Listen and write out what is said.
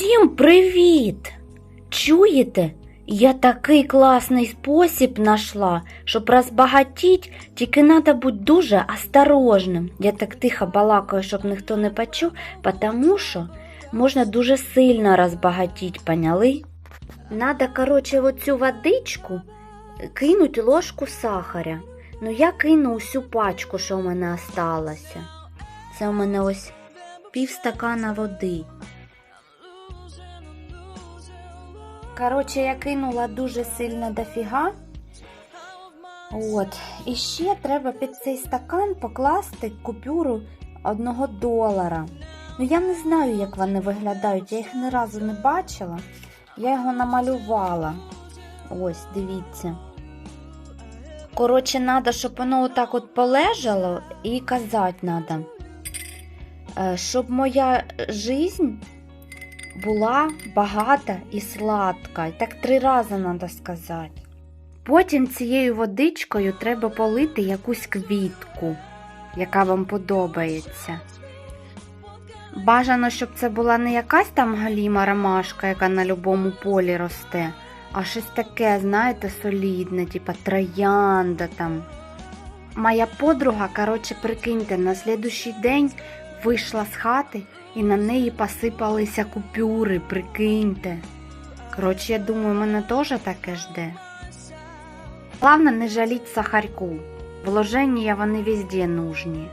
Усім привіт! Чуєте? Я такий класний спосіб знайшла, щоб розбагатіть, тільки треба бути дуже осторожним. Я так тихо балакаю, щоб ніхто не почув, тому що можна дуже сильно розбагатіть, поняли? Надо, короче, оцю водичку кинуть ложку сахаря. Ну я кину усю пачку, що в мене осталося. Це у мене ось пів стакана води. Коротше, я кинула дуже сильно дофіга. От. І ще треба під цей стакан покласти купюру одного долара. Ну я не знаю, як вони виглядають, я їх ні разу не бачила. Я його намалювала. Ось, дивіться. Коротше, треба, щоб воно отак от полежало і казати треба. Щоб моя жизнь була багата і сладка. І так три рази треба сказати. Потім цією водичкою треба полити якусь квітку, яка вам подобається. Бажано, щоб це була не якась там галіма ромашка, яка на любому полі росте, а щось таке, знаєте, солідне, типа троянда там. Моя подруга, коротше, прикиньте, на слідущий день вийшла з хати і на неї посипалися купюри, прикиньте. Коротше, я думаю, мене теж таке жде. Главное, не жаліть сахарку. Вложення вони везде нужні.